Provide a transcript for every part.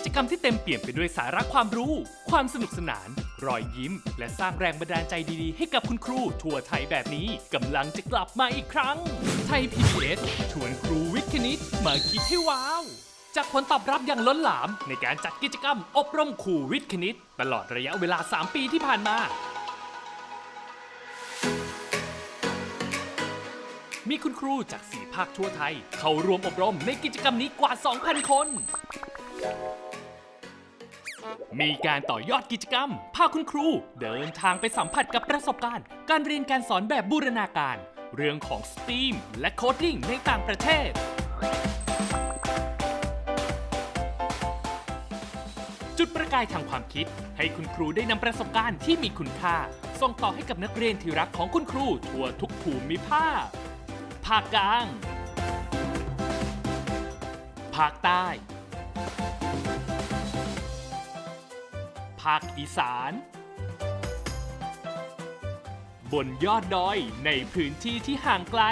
กิจกรรมที่เต็มเปี่ยมไปด้วยสาระความรู้ ความสนุกสนาน รอยยิ้ม และสร้างแรงบันดาลใจดีๆ ให้กับคุณครู ทั่วไทยแบบนี้กำลังจะกลับมาอีกครั้ง ไทย PBS ชวนครูวิทย์คณิตมาคิดให้ว้าว จากผลตอบรับอย่างล้นหลาม ในการจัดกิจกรรม อบรมครูวิทย์คณิต ตลอดระยะเวลา 3 ปีที่ผ่านมามีคุณครูจาก 4 ภาคทั่วไทย เข้าร่วมอบรมในกิจกรรมนี้กว่า 2,000 คน มีการต่อยอดกิจกรรม พาคุณครู เดินทางไปสัมผัสกับประสบการณ์ การเรียนการสอนแบบบูรณาการ เรื่องของ STEAM และโคดดิ้งในต่างประเทศ จุดประกายทางความคิด ให้คุณครูได้นำประสบการณ์ที่มีคุณค่า ส่งต่อให้กับนักเรียนที่รักของคุณครูทั่วทุกภูมิภาค ภาคกลาง ภาคใต้ ภาคอีสาน บนยอดดอยในพื้นที่ที่ห่างไกล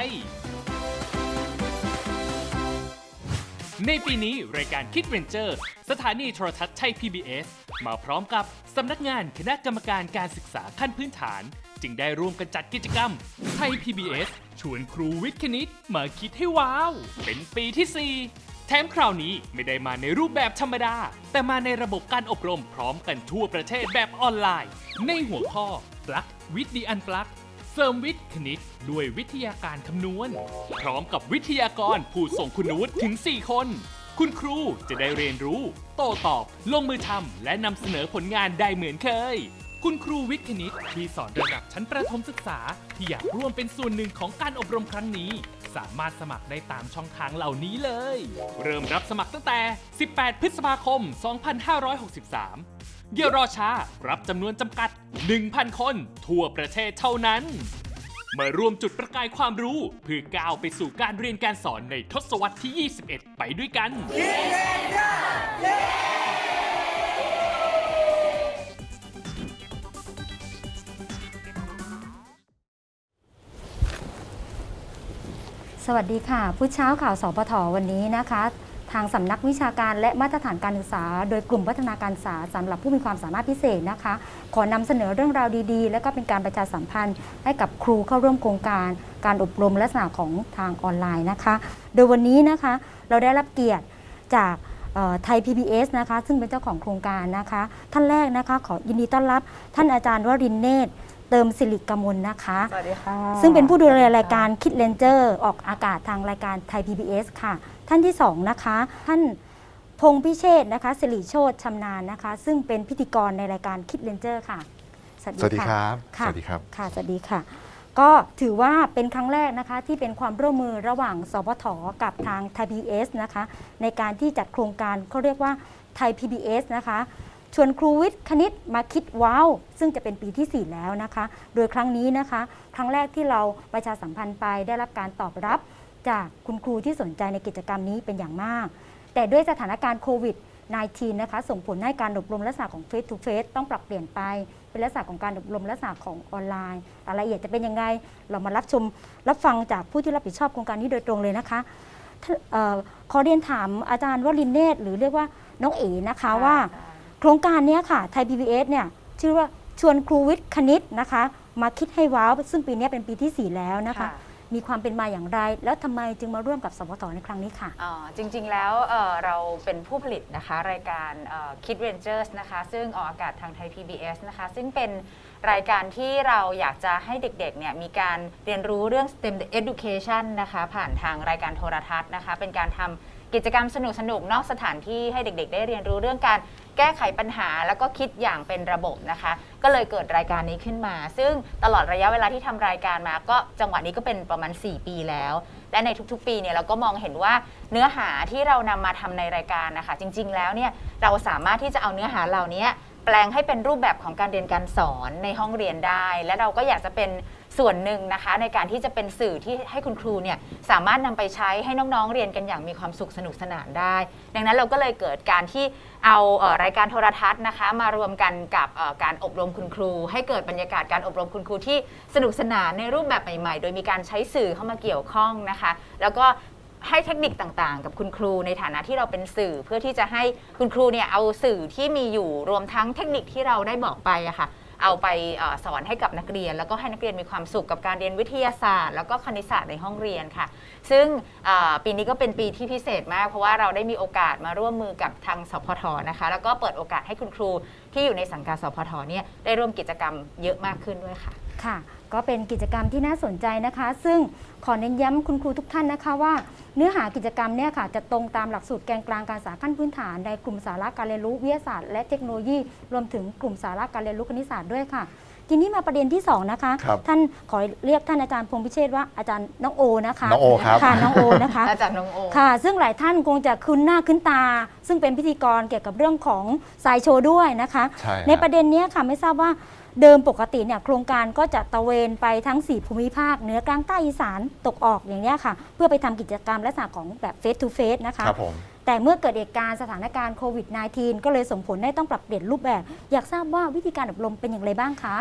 ในปีนี้รายการคิดเวนเจอร์ สถานีโทรทัศน์ไทย PBS มาพร้อมกับสำนักงานคณะกรรมการการศึกษาขั้นพื้นฐาน จึงได้ร่วมกันจัดกิจกรรมไทย PBS ชวนครูวิทย์คณิตมาคิดให้ว้าว เป็นปีที่ 4 แถมคราวนี้ไม่ได้มาในรูปแบบธรรมดา แต่มาในระบบการอบรมพร้อมกันทั่วประเทศแบบออนไลน์ ในหัวข้อปลั๊กวิทย์ดีอันปลั๊กเสริมวิทย์คณิตด้วยวิทยาการคำนวณ พร้อมกับวิทยากรผู้ส่งคุณวุฒิถึง 4 คน คุณครูจะได้เรียนรู้ โต้ตอบ ลงมือทำและนำเสนอผลงานได้เหมือนเคย คุณครูวิทย์คณิตที่สอนระดับชั้นประถมศึกษา ที่อยากร่วมเป็นส่วนหนึ่งของการอบรมครั้งนี้ สามารถสมัครได้ตามช่องทางเหล่านี้เลย เริ่มรับสมัครตั้งแต่ 18 พฤษภาคม 2563อย่ารอช้า รับจำนวนจำกัด 1,000 คน ทั่วประเทศเท่านั้น มาร่วมจุดประกายความรู้ เพื่อก้าวไปสู่การเรียนการสอนในทศวรรษที่ 21 ไปด้วยกัน สวัสดีค่ะ ผู้เช้าข่าวสปทวันนี้นะคะ ทางสำนักวิชาการและมาตรฐานการศึกษา โดยกลุ่มพัฒนาการศึกษาสำหรับผู้มีความสามารถพิเศษนะคะ ขอนำเสนอเรื่องราวดีๆ และก็เป็นการประชาสัมพันธ์ ให้กับครูเข้าร่วมโครงการ การอบรมลักษณะของทางออนไลน์นะคะ โดยวันนี้นะคะเราได้รับเกียรติจากไทย PBS นะคะ ซึ่งเป็นเจ้าของโครงการนะคะ ท่านแรกนะคะ ขอยินดีต้อนรับท่านอาจารย์วรินเนตร เติมสิริกมลนะคะ สวัสดีค่ะ ซึ่งเป็นผู้ดูแลรายการคิดเลนเจอร์ ออกอากาศทางรายการไทย PBS ค่ะ ท่านที่2นะคะ ท่านพงษ์พิเชษฐ์นะคะสิริโชตชำนาญนะคะ ซึ่งเป็นพิธีกรในรายการคิดเลนเจอร์ค่ะ สวัสดีครับค่ะสวัสดีครับ ค่ะ สวัสดีค่ะ ก็ถือว่าเป็นครั้งแรกนะคะ ที่เป็นความร่วมมือระหว่างสพทกับทางไทย PBS นะคะ ในการที่จัดโครงการเขาเรียกว่าไทย PBS นะคะ ชวนครูวิทย์คณิตมาคิดว้าว ซึ่งจะเป็นปีที่ 4 แล้วนะคะ โดยครั้งนี้นะคะ ครั้งแรกที่เราประชาสัมพันธ์ไปได้รับการตอบรับ จากคุณครูที่สนใจในกิจกรรมนี้เป็นอย่างมาก แต่ด้วยสถานการณ์โควิด -19 นะคะ ส่งผลให้การอบรมลักษณะของ Face to Face ต้องปรับเปลี่ยนไป เป็นลักษณะของการอบรมลักษณะของออนไลน์รายละเอียดจะเป็นยังไง เรามารับชมรับฟังจากผู้ที่รับผิดชอบโครงการนี้โดยตรงเลยนะคะขอเรียนถามอาจารย์วรินเนตรหรือเรียกว่าน้องเอ๋นะคะว่า โครงการเนี้ยค่ะไทย PBS เนี่ยชื่อว่าชวนครูวิทย์คณิตนะคะ มาคิดให้ว้าว ซึ่งปีเนี้ยเป็นปีที่ 4 แล้วนะคะ มีความเป็นมาอย่างไร แล้วทำไมจึงมาร่วมกับสพทในครั้งนี้ค่ะอ่าจริงๆแล้วเอ่อเราเป็นผู้ผลิตนะคะ รายการคิดเรนเจอร์สนะคะ ซึ่งออกอากาศทางไทย PBS นะคะ ซึ่งเป็นรายการที่เราอยากจะให้เด็กๆเนี่ยมีการเรียนรู้เรื่อง STEM Education นะคะ ผ่านทางรายการโทรทัศน์นะคะ เป็นการทำกิจกรรมสนุกๆนอกสถานที่ให้เด็กๆ ได้เรียนรู้เรื่องการ แก้ไขปัญหาแล้วก็คิดอย่างเป็นระบบนะคะ ก็เลยเกิดรายการนี้ขึ้นมา ซึ่งตลอดระยะเวลาที่ทำรายการมา ก็จังหวะนี้ก็เป็นประมาณ 4 ปีแล้ว และในทุกๆ ปีเนี่ยเราก็มองเห็นว่าเนื้อหาที่เรานำมาทำในรายการนะคะ จริง ๆ แล้วเนี่ยเราสามารถที่จะเอาเนื้อหาเหล่านี้แปลงให้เป็นรูปแบบของการเรียนการสอนในห้องเรียนได้ และเราก็อยากจะเป็น ส่วนหนึ่งนะคะในการที่จะเป็นสื่อที่ให้คุณครูเนี่ยสามารถนำไปใช้ให้น้องๆเรียนกันอย่างมีความสุขสนุกสนานได้ ดังนั้นเราก็เลยเกิดการที่เอาเอ่อรายการโทรทัศน์นะคะ มารวมกันกับเอ่อการอบรมคุณครู ให้เกิดบรรยากาศการอบรมคุณครูที่สนุกสนานในรูปแบบใหม่ๆ โดยมีการใช้สื่อเข้ามาเกี่ยวข้องนะคะ แล้วก็ให้เทคนิคต่างๆ กับคุณครูในฐานะที่เราเป็นสื่อเพื่อที่จะให้คุณครูเนี่ยเอาสื่อที่มีอยู่รวมทั้งเทคนิคที่เราได้บอกไปอะค่ะ เอาไปอสอนให้กับนักเรียน แล้วก็ให้นักเรียนมีความสุขกับการเรียนวิทยาศาสตร์ แล้วก็คณิตศาสตร์ในห้องเรียนค่ะ ซึ่งปีนี้ก็เป็นปีที่พิเศษมาก เพราะว่าเราได้มีโอกาสมาร่วมมือกับทางสพทนะคะ แล้วก็เปิดโอกาสให้คุณครูที่อยู่ในสังกัดสพทเนี่ยได้ร่วมกิจกรรมเยอะมากขึ้นด้วยค่ะค่ะ ก็เป็นกิจกรรมที่น่าสนใจนะคะ ซึ่งขอเน้นย้ำคุณครูทุกท่านนะคะว่า เนื้อหากิจกรรมเนี่ยค่ะจะตรงตามหลักสูตรแกนกลางการศึกษาขั้นพื้นฐาน ในกลุ่มสาระการเรียนรู้วิทยาศาสตร์และเทคโนโลยี รวมถึงกลุ่มสาระการเรียนรู้คณิตศาสตร์ด้วยค่ะ ทีนี้มาประเด็นที่สองนะคะ ครับท่านขอเรียกท่านอาจารย์พงษ์พิเชษฐ์ว่าอาจารย์น้องโอนะคะน้องโอครับ ค่ะน้องโอนะคะ อาจารย์นงโอ ค่ะ ซึ่งหลายท่านคงจะคุ้นหน้าคุ้นตา ซึ่งเป็นพิธีกรเกี่ยวกับเรื่องของสายโชว์ด้วยนะคะ ใช่ฮะ ในประเด็นเนี้ยค่ะไม่ทราบว่า เดิมปกติเนี่ยโครงการก็จะตระเวนไปทั้ง 4 ภูมิภาคเหนือกลางใต้อีสานตกออกอย่างเนี้ยค่ะ เพื่อไปทำกิจกรรมลักษณะของแบบเฟสทูเฟสนะคะครับผมแต่เมื่อเกิดเหตุการณ์สถานการณ์โควิด -19 ก็เลยส่งผลให้ต้องปรับเปลี่ยนรูปแบบ อยากทราบว่าวิธีการอบรมเป็นอย่างไรบ้างคะ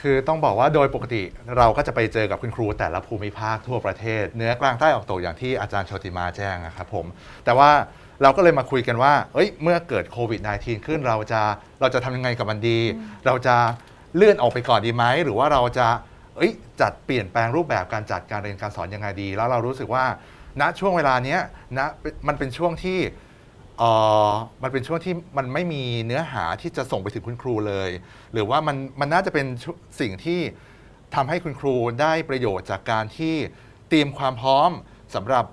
คือต้องบอกว่าโดยปกติเราก็จะไปเจอกับคุณครูแต่ละภูมิภาคทั่วประเทศเหนือกลางใต้ออกตกอย่างที่อาจารย์โชติมาแจ้งนะครับผมแต่ว่าเราก็เลยมาคุยกันว่าเอ้ยเมื่อเกิดโควิด -19 ขึ้นเราจะเราจะทำยังไงกับมันดี เราจะ เลื่อนออกไปก่อนดีไหมหรือว่าเราจะเอ้ยจัดเปลี่ยนแปลงรูปแบบการจัดการเรียนการสอนยังไงดี แล้วเรารู้สึกว่าณช่วงเวลาเนี้ยนะมันเป็นช่วงที่เอ่อมันเป็นช่วงที่มันไม่มีเนื้อหาที่จะส่งไปถึงคุณครูเลย หรือว่ามันมันน่าจะเป็นชุสิ่งที่ทำให้คุณครูได้ประโยชน์จากการที่เตรียมความพร้อมสำหรับ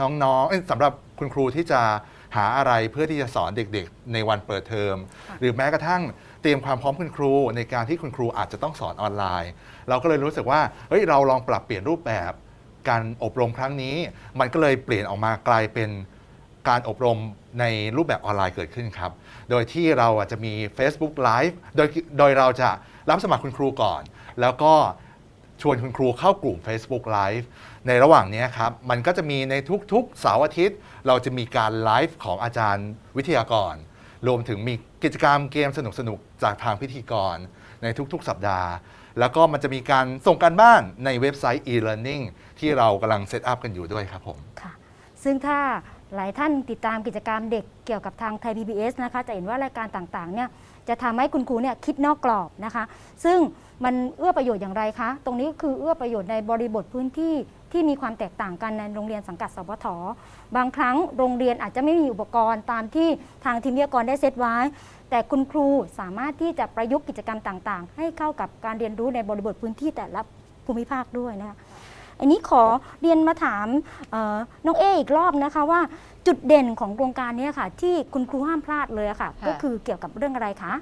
น้องๆเอ้ยสำหรับคุณครูที่จะหาอะไรเพื่อที่จะสอนเด็กๆ ในวันเปิดเทอม หรือแม้กระทั่ง เตรียมความพร้อมคุณครู ในการที่คุณครูอาจจะต้องสอนออนไลน์ เราก็เลยรู้สึกว่าเฮ้ยเราลองปรับเปลี่ยนรูปแบบการอบรมครั้งนี้ มันก็เลยเปลี่ยนออกมากลายเป็นการอบรมในรูปแบบออนไลน์เกิดขึ้นครับ โดยที่เราจะมี Facebook Live โดยโดยเราจะรับสมัครคุณครูก่อน แล้วก็ชวนคุณครูเข้ากลุ่ม Facebook Live ในระหว่างนี้ครับ มันก็จะมีในทุกๆเสาร์อาทิตย์ เราจะมีการไลฟ์ของอาจารย์วิทยากร รวมถึงมีกิจกรรมเกมสนุกๆจากทางพิธีกรในทุกๆ สัปดาห์ แล้วก็มันจะมีการส่งการบ้านในเว็บไซต์ e-learning ที่เรากำลังเซตอัพกันอยู่ด้วยครับผมค่ะซึ่งถ้าหลายท่านติดตามกิจกรรมเด็กเกี่ยวกับทางไทย PBS นะคะ จะเห็นว่ารายการต่างๆเนี่ยจะทำให้คุณครูเนี่ยคิดนอกกรอบนะคะ ซึ่งมันเอื้อประโยชน์อย่างไรคะ ตรงนี้คือเอื้อประโยชน์ในบริบทพื้นที่ ที่มีความแตกต่างกันในโรงเรียนสังกัดสพทบางครั้งโรงเรียนอาจจะไม่มีอุปกรณ์ตามที่ทางทีมวิทยากรได้เซตไว้ แต่คุณครูสามารถที่จะประยุกต์กิจกรรมต่างๆ ให้เข้ากับการเรียนรู้ในบริบทพื้นที่แต่ละภูมิภาคด้วยนะคะอันนี้ขอเรียนมาถามเอ่อน้องเออีกรอบนะคะว่าจุดเด่นของโครงการเนี้ค่ะ ที่คุณครูห้ามพลาดเลยอะค่ะค่ะ ก็คือเกี่ยวกับเรื่องอะไรคะ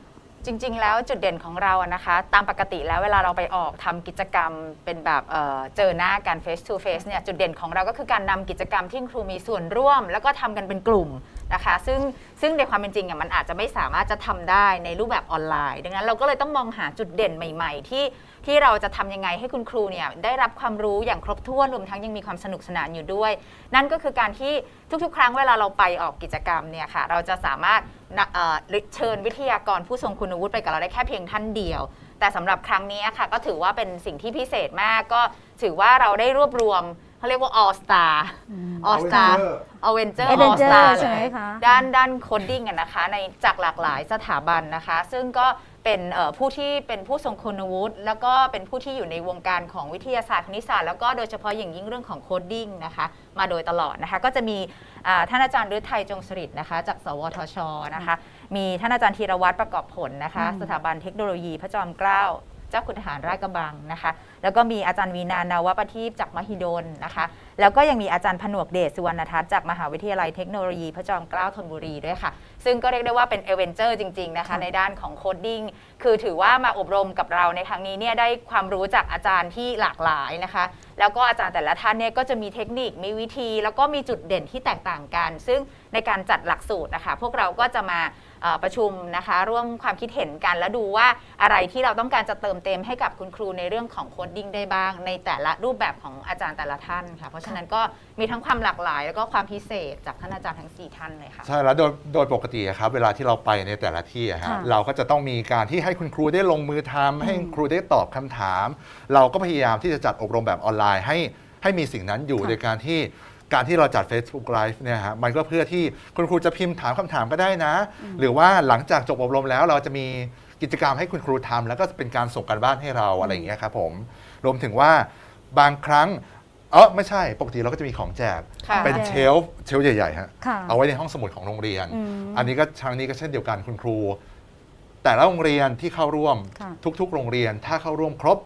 จริง ๆ แล้วจุดเด่นของเราอะนะคะ ตามปกติแล้วเวลาเราไปออกทำกิจกรรมเป็นแบบเอ่อเจอหน้ากัน face to face เนี่ยจุดเด่นของเราก็คือการนำกิจกรรมที่ครูมีส่วนร่วม แล้วก็ทำกันเป็นกลุ่มนะคะ ซึ่งซึ่งในความเป็นจริงอะมันอาจจะไม่สามารถจะทำได้ในรูปแบบออนไลน์ ดังนั้นเราก็เลยต้องมองหาจุดเด่นใหม่ ๆ ที่ที่เราจะทำยังไงให้คุณครูเนี่ยได้รับความรู้อย่างครบถ้วนรวมทั้งยังมีความสนุกสนานอยู่ด้วย นั่นก็คือการที่ทุกๆ ครั้งเวลาเราไปออกกิจกรรมเนี่ยค่ะเราจะสามารถ นะเอ่อเชิญวิทยากรผู้ทรงคุณวุฒิไปกับเราได้แค่เพียงท่านเดียว แต่สำหรับครั้งนี้ค่ะ ก็ถือว่าเป็นสิ่งที่พิเศษมาก ก็ถือว่าเราได้รวบรวมเขาเรียกว่า all star all star Avenger all Avenger star ใช่ไหมเลยคะ ด้านด้านโคดดิ้งอะนะคะ ในจากหลากหลายสถาบันนะคะ ซึ่งก็ เป็นเอ่อผู้ที่เป็นผู้ทรงคุณวุฒิแล้วก็เป็นผู้ที่อยู่ในวงการของวิทยาศาสตร์คณิตศาสตร์แล้วก็โดยเฉพาะอย่างยิ่งเรื่องของโคดดิ้งนะคะมาโดยตลอดนะคะ ก็จะมีอ่าท่านอาจารย์ฤทัยจงสริตนะคะ จากสวทชนะคะ มีท่านอาจารย์ธีรวัตรประกอบผลนะคะอืมสถาบันเทคโนโลยีพระจอมเกล้า เจ้าคุณทหารราชกระบังนะคะ แล้วก็มีอาจารย์วีนานาวประทีปจากมหิดลนะคะ แล้วก็ยังมีอาจารย์ผนวกเดชสุวรรณทัศน์จากมหาวิทยาลัยเทคโนโลยีพระจอมเกล้าธนบุรีด้วยค่ะ ซึ่งก็เรียกได้ว่าเป็นเอเวนเจอร์จริง ๆ นะคะค่ะในด้านของโคดดิ้งคือถือว่ามาอบรมกับเราในครั้งนี้เนี่ยได้ความรู้จากอาจารย์ที่หลากหลายนะคะ แล้วก็อาจารย์แต่ละท่านเนี่ยก็จะมีเทคนิคมีวิธี แล้วก็มีจุดเด่นที่แตกต่างกัน ซึ่งในการจัดหลักสูตรนะคะพวกเราก็จะมาเอ่อ ประชุมนะคะร่วมความคิดเห็นกัน แล้วดูว่าอะไรที่เราต้องการจะเติมเต็มให้กับคุณครูในเรื่องของโคดดิ้งได้บ้าง ในแต่ละรูปแบบของอาจารย์แต่ละท่านค่ะเพราะฉะนั้นก็มีทั้งความหลากหลาย แล้วก็ความพิเศษจากท่านอาจารย์ทั้งสี่ท่านเลยค่ะ ใช่แล้วโดยโดยปกติอะครับเวลาที่เราไปในแต่ละที่อะฮะค่ะ เราก็จะต้องมีการที่ให้คุณครูได้ลงมือทำให้ครูได้ตอบคำถาม เราก็พยายามที่จะจัดอบรมแบบออนไลน์ให้ให้มีสิ่งนั้นอยู่ค่ะ โดยการที่ การที่เราจัด Facebook Live เนี่ยฮะมันก็เพื่อที่คุณครูจะพิมพ์ถามคำถามก็ได้นะ หรือว่าหลังจากจบอบรมแล้วเราจะมีกิจกรรมให้คุณครูทำแล้วก็เป็นการส่งการบ้านให้เราอะไรอย่างเงี้ยครับผม รวมถึงว่าบางครั้งเออไม่ใช่ปกติเราก็จะมีของแจกค่ะ เป็นเชลฟ์เชลฟ์ใหญ่ๆฮะ ค่ะ เอาไว้ในห้องสมุดของโรงเรียน อืมอันนี้ก็ทางนี้ก็เช่นเดียวกันคุณครู แต่ละโรงเรียนที่เข้าร่วมค่ะ ทุก ๆ โรงเรียนถ้าเข้าร่วมครบ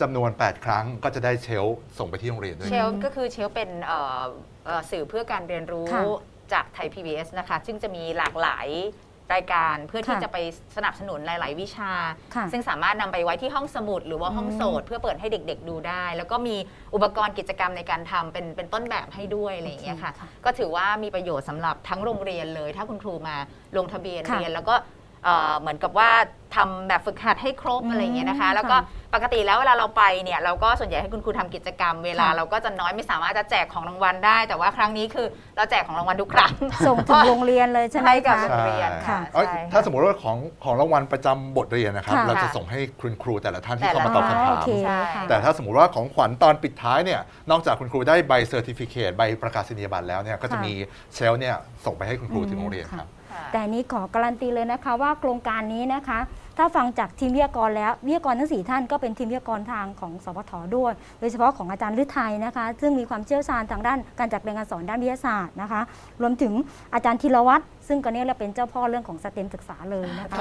จำนวน 8 ครั้งก็จะได้เชลฟ์ส่งไปที่โรงเรียนด้วย เชลฟ์ก็คือเชลฟ์เป็นเอ่อเอ่อสื่อเพื่อการเรียนรู้ค่ะจากไทย PBS นะคะ ซึ่งจะมีหลากหลายรายการเพื่อที่ค่ะจะไปสนับสนุนหลาย ๆ วิชา ค่ะซึ่งสามารถนำไปไว้ที่ห้องสมุด หรือว่าห้องโสด เพื่อเปิดให้เด็ก ๆ ดูได้ แล้วก็มีอุปกรณ์กิจกรรมในการทำเป็นเป็นต้นแบบให้ด้วยอะไรอย่างเงี้ยค่ะ โอเคค่ะก็ถือว่ามีประโยชน์สำหรับทั้งโรงเรียนเลย ถ้าคุณครูมาลงทะเบียนค่ะ เรียนแล้วก็ เอ่อเหมือนกับว่าทำแบบฝึกหัดให้ครบอืมอะไรอย่างเงี้ยนะคะ แล้วก็ค่ะปกติแล้วเวลาเราไปเนี่ยเราก็ส่วนใหญ่ให้คุณครูทำกิจกรรม เวลาค่ะ เราก็จะน้อยไม่สามารถจะแจกของรางวัลได้ แต่ว่าครั้งนี้คือเราแจกของรางวัลทุกครั้ง ส่งถึงโรงเรียนเลยใช่ไหมให้กับคะ โรงเรียนค่ะ เอ้ยใช่ถ้าสมมติว่าของของรางวัลประจำบทเรียนนะครับ ค่ะ เราจะส่งให้คุณครูแต่ละท่านที่เข้ามาตแต่อบละคำถาโอม เคใช่ค่ะ แต่ถ้าสมมติว่าของขวัญตอนปิดท้ายเนี่ย นอกจากคุณครูได้ใบเซอร์ติฟิเคตใบประกาศนียบัตรแล้วเนี่ย ก็จะค่ะ มีเชลฟ์เนี่ยส่งไปให้คุณครูอืมถึงโรงเรียนครับค่ะ แต่อันนี้ขอการันตีเลยนะคะว่าโครงการนี้นะคะ ถ้าฟังจากทีมวิทยากรแล้ววิทยากรทั้งสี่ท่านก็เป็นทีมวิทยากรทางของสพทด้วย โดยเฉพาะของอาจารย์ฤทัยนะคะ ซึ่งมีความเชี่ยวชาญทางด้านการจัดเรียนการสอนด้านวิทยาศาสตร์นะคะ รวมถึงอาจารย์ธีรวัตรซึ่งก็เนี่ยเราเป็นเจ้าพ่อเรื่องของสเต็มศึกษาเลยนะคะ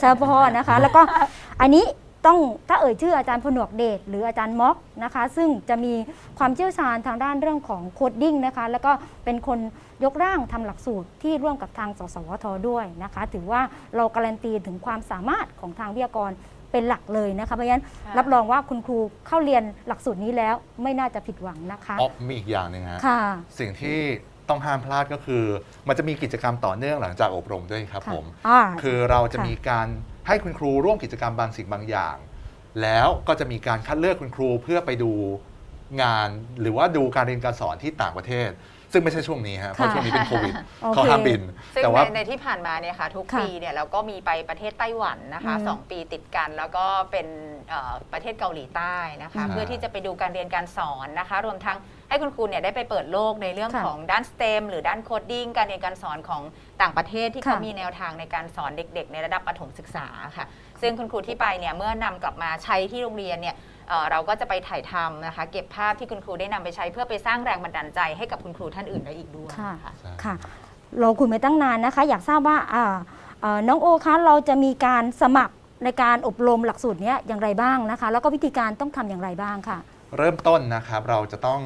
เฉพาะนะคะ แล้วก็อันนี้ ต้องถ้าเอ่ยชื่ออาจารย์ผนวกเดชหรืออาจารย์ม็อกนะคะ ซึ่งจะมีความเชี่ยวชาญทางด้านเรื่องของโคดดิ้งนะคะ แล้วก็เป็นคนยกร่างทำหลักสูตรที่ร่วมกับทางสสวทด้วยนะคะ ถือว่าเราการันตีถึงความสามารถของทางวิทยากรเป็นหลักเลยนะคะเพราะฉะนั้นค่ะรับรองว่าคุณครูเข้าเรียนหลักสูตรนี้แล้วไม่น่าจะผิดหวังนะคะอ๋อมีอีกอย่างหนึ่งฮะค่ะ สิ่งที่ ต้องห้ามพลาดก็คือ มันจะมีกิจกรรมต่อเนื่องหลังจากอบรมด้วยครับค่ะผมอ่า คือเราจะค่ะมีการให้คุณครูร่วมกิจกรรมบางสิ่งบางอย่าง แล้วก็จะมีการคัดเลือกคุณครูเพื่อไปดูงาน หรือว่าดูการเรียนการสอนที่ต่างประเทศ ซึ่งไม่ใช่ช่วงนี้ฮะเพราะค่ะช่วงนี้เป็นโควิดโอเค เขาห้ามบิน ซึ่งแต่ว่า ในในที่ผ่านมาเนี่ยค่ะทุกค่ะปีเนี่ยเราก็มีไปประเทศไต้หวันนะคะอืม สองปีติดกัน แล้วก็เป็นเอ่อประเทศเกาหลีใต้นะคะ อืม เพื่อที่จะไปดูการเรียนการสอนนะคะ รวมทั้ง ให้คุณครูเนี่ยได้ไปเปิดโลกในเรื่องค่ะของด้าน STEM หรือด้านโคดดิ้งการเรียนการสอนของต่างประเทศที่เขาค่ะมีแนวทางในการสอนเด็ก ๆ ในระดับประถมศึกษาค่ะ ซึ่งคุณครูที่ไปเนี่ยเมื่อนำกลับมาใช้ที่โรงเรียนเนี่ยเอ่อเราก็จะไปถ่ายทำนะคะ เก็บภาพที่คุณครูได้นำไปใช้เพื่อไปสร้างแรงบันดาลใจให้กับคุณครูท่านอื่นได้อีกด้วยค่ะค่ะใช่ค่ะเราคุยมาตั้งนานนะคะ อยากทราบว่าอ่าเอ่อน้องโอคะเราจะมีการสมัครในการอบรมหลักสูตรเนี้ยอย่างไรบ้างนะคะ แล้วก็วิธีการต้องทำอย่างไรบ้างค่ะ เริ่มต้นนะครับเราจะต้อง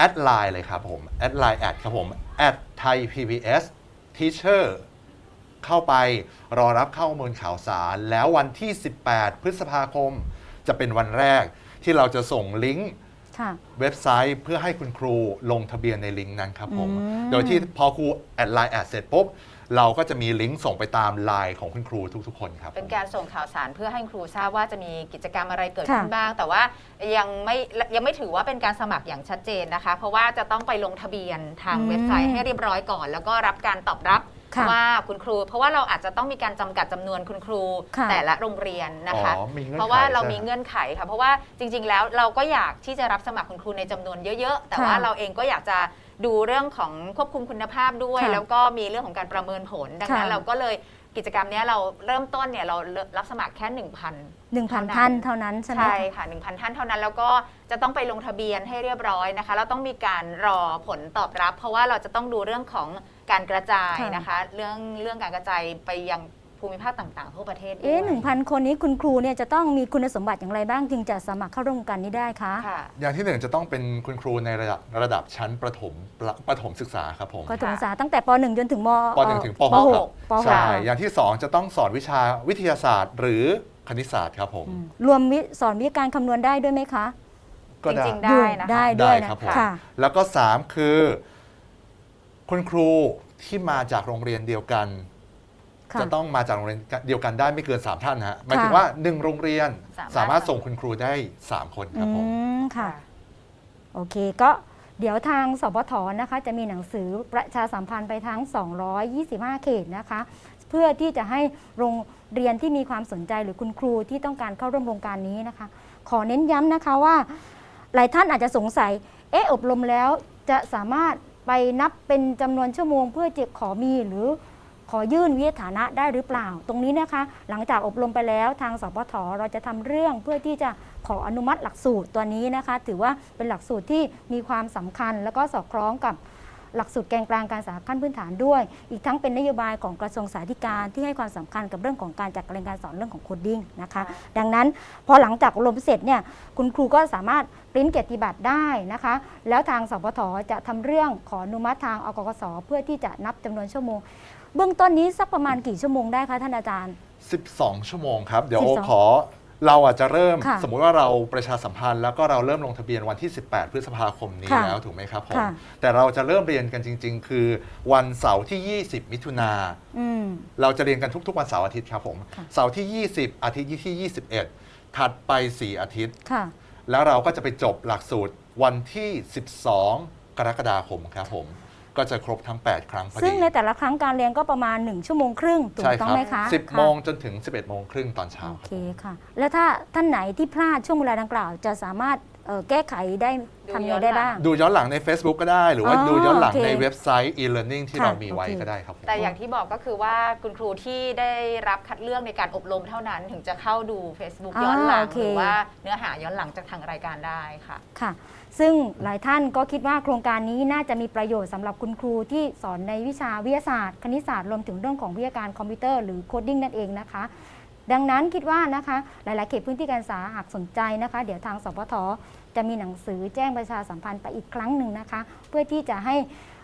แอดไลน์เลยครับผมแอดไลน์แอดครับผมแอดไทย PBS Teacher เข้าไปรอรับข้อมูลข่าวสาร แล้ววันที่ 18 พฤษภาคม จะเป็นวันแรกที่เราจะส่งลิงก์ค่ะเว็บไซต์เพื่อให้คุณครูลงทะเบียนในลิงก์นั้นครับผมอืมโดยที่พอครูแอดไลน์แอดเสร็จปุ๊บ เราก็จะมีลิงก์ส่งไปตามไลน์ของคุณครูทุก ๆ คนครับ เป็นผมการส่งข่าวสารเพื่อให้ครูทราบว่าจะมีกิจกรรมอะไรเกิดค่ะขึ้นบ้าง แต่ว่ายังไม่ยังไม่ถือว่าเป็นการสมัครอย่างชัดเจนนะคะ เพราะว่าจะต้องไปลงทะเบียนทางอืมเว็บไซต์ให้เรียบร้อยก่อน แล้วก็รับการตอบรับค่ะว่าคุณครู เพราะว่าเราอาจจะต้องมีการจำกัดจำนวนคุณครู ค่ะ แต่ละโรงเรียนนะคะ อ๋อมีงื่อนไขเพราะว่าเรามีใช่ไหเงื่อนไขค่ะ เพราะว่าจริง ๆ แล้วเราก็อยากที่จะรับสมัครคุณครูในจำนวนเยอะ ๆ แต่ค่ะว่าเราเองก็อยากจะ ดูเรื่องของควบคุมคุณภาพด้วย ค่ะแล้วก็มีเรื่องของการประเมินผล ดังนั้นค่ะ เราก็เลยกิจกรรมเนี้ยเราเริ่มต้นเนี่ยเรารับสมัครแค่ 1,000 1,000ท่านเท่านั้นใช่ไหม ใช่คะค่ะ 1,000 ท่านเท่านั้น แล้วก็จะต้องไปลงทะเบียนให้เรียบร้อยนะคะแล้วต้องมีการรอผลตอบรับ เพราะว่าเราจะต้องดูเรื่องของการกระจายค่ะ นะคะ เรื่องเรื่องการกระจายไปยัง ภูมิภาคต่างๆ ทั่วประเทศด้วยเอ๊ะหนึ่งพันคนนี้คุณครูเนี่ยจะต้องมีคุณสมบัติอย่างไรบ้างจึงจะสมัครเข้าร่วมโครงการนี้ได้คะ ค่ะ อย่างที่หนึ่งจะต้องเป็นคุณครูในระดับระดับชั้นประถมประประถมศึกษาครับผมก็ถึงศึกษาตั้งแต่ป .1 จนถึงมป .1 ถึงปป .6 ครับปใช่ .6 อย่างที่สองจะต้องสอนวิชาวิทยาศาสตร์ หรือคณิตศาสตร์ครับผมรวมวิสอนวิธีการคำนวณได้ด้วยไหมคะก็จได้ริงๆ ได้นะคะ ได้ด้วยได้นะ ครับผม ค่ะ แล้วก็ 3 คือ คุณครูที่มาจากโรงเรียนเดียวกันค่ะ จะต้องมาจากโรงเรียนเดียวกันได้ไม่เกิน 3 ท่านฮะหมายถึงค่ะว่า 1 โรงเรียนสามารถสามารถส่งคุณครูได้ 3 คนครับผมอืมค่ะ โอเคก็เดี๋ยวทางสปทนะคะ จะมีหนังสือประชาสัมพันธ์ไปทั้ง 225 เขตนะคะ เพื่อที่จะให้โรงเรียนที่มีความสนใจหรือคุณครูที่ต้องการเข้าร่วมโครงการนี้นะคะ ขอเน้นย้ำนะคะว่า หลายท่านอาจจะสงสัย เอ๊ะอบรมแล้วจะสามารถไปนับเป็นจำนวนชั่วโมง เพื่อจะขอมีหรือ ขอยื่นวิทยฐานะได้หรือเปล่า ตรงนี้นะคะ หลังจากอบรมไปแล้วทางสปทเราจะทำเรื่องเพื่อที่จะขออนุมัติหลักสูตรตัวนี้นะคะ ถือว่าเป็นหลักสูตรที่มีความสำคัญ แล้วก็สอดคล้องกับหลักสูตรแกนกลางการศึกษาขั้นพื้นฐานด้วย อีกทั้งเป็นนโยบายของกระทรวงสาธารณสุขที่ให้ความสำคัญกับเรื่องของการจัดการเรียนการสอนเรื่องของโคดดิ้งนะคะ ดังนั้นพอหลังจากอบรมเสร็จเนี่ยคุณครูก็สามารถปริ้นเกียรติบัตรได้นะคะ แล้วทางสปทจะทำเรื่องขออนุมัติทางอกกสเพื่อที่จะนับจำนวนชั่วโมง เบื้องต้นนี้สักประมาณกี่ชั่วโมงได้คะท่านอาจารย์ 12 ชั่วโมงครับ เดี๋ยวโอ12ขอเราอาจจะเริ่มค่ะสมมุติว่าเราประชาสัมพันธ์ แล้วก็เราเริ่มลงทะเบียนวันที่ 18 พฤษภาคมนี้ค่ะแล้วถูกไหมครับผมค่ะ แต่เราจะเริ่มเรียนกันจริง ๆ คือวันเสาร์ที่ 20 มิถุนา อืม เราจะเรียนกันทุก ๆ วันเสาร์อาทิตย์ครับผมค่ะ เสาร์ที่ 20 อาทิตย์ที่ 21 ถัดไป 4 อาทิตย์ ค่ะ แล้วเราก็จะไปจบหลักสูตรวันที่ 12 กรกฎาคมครับผม ก็จะครบทั้ง 8 ครั้งพอดีซึ่งในแต่ละครั้งการเรียนก็ประมาณ 1 ชั่วโมงครึ่งถูกใช่ต้คองรับไหมคะ10ค่ะโมงจนถึง 11 โมงครึ่งตอนเช้า โอครับเคค่ะ แล้วถ้าท่านไหนที่พลาดช่วงเวลาดังกล่าว จะสามารถ เอ่อแก้ไขได้ทำยังไงได้บ้าง ดูย้อนหลังใน Facebook ก็ได้ หรือว่าอ๋อดูย้อนหลังโอเคในเว็บไซต์ e-learning ที่ค่ะเรามีไว้โอเค ก็ได้ครับผม แต่อย่างที่บอกก็คือว่าคุณครูที่ได้รับคัดเลือกในการอบรมเท่านั้นถึงจะเข้าดู Facebook อ่าย้อนหลังโอเค หรือว่าเนื้อหาย้อนหลังจากทางรายการได้ค่ะ ค่ะ ซึ่งหลายท่านก็คิดว่าโครงการนี้น่าจะมีประโยชน์สำหรับคุณครูที่สอนในวิชาวิทยาศาสตร์ คณิตศาสตร์รวมถึงเรื่องของวิทยาการคอมพิวเตอร์หรือโคดดิ้งนั่นเองนะคะ ดังนั้นคิดว่านะคะหลาย ๆ เขตพื้นที่การศึกษาหากสนใจนะคะ เดี๋ยวทางสพทจะมีหนังสือแจ้งประชาสัมพันธ์ไปอีกครั้งหนึ่งนะคะ เพื่อที่จะให้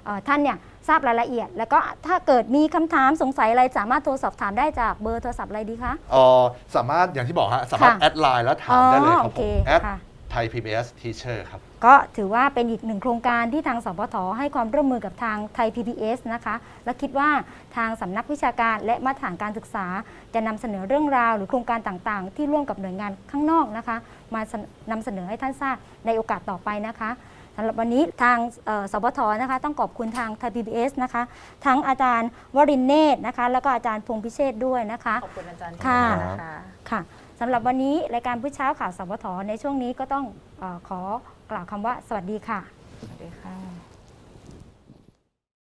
เอ่อท่านเนี่ยทราบรายละเอียด แล้วก็ถ้าเกิดมีคำถามสงสัยอะไรสามารถโทรสอบถามได้จากเบอร์โทรศัพท์อะไรดีคะเอ่อสามารถอย่างที่บอกฮะสามารถค่ะแอดไลน์แล้วถามได้เลยครับอ๋อผโอมเคแอดค่ะไท ย PBS Teacher ครับ ก็ถือว่าเป็นอีกหนึ่งโครงการที่ทางสพทให้ความร่วมมือกับทางไทย PBS นะคะ และคิดว่าทางสำนักวิชาการและมาตรฐานการศึกษา จะนำเสนอเรื่องราวหรือโครงการต่างๆ ที่ร่วมกับหน่วยงานข้างนอกนะคะ มาเสนนำเสนอให้ท่านทราบในโอกาสต่อไปนะคะสำหรับวันนี้ทางเอ่อสพทนะคะต้องขอบคุณทางไทย PBS นะคะ ทั้งอาจารย์วรินเนตรนะคะ แล้วก็อาจารย์พงษ์พิเชษฐ์ด้วยนะคะ ขอบคุณอาจารย์ค่ะนะคะค่ะ สำหรับวันนี้รายการผู้เช้าข่าวสวทในช่วงนี้ก็ต้องเออขอกล่าวคำว่าสวัสดีค่ะ สวัสดีค่ะ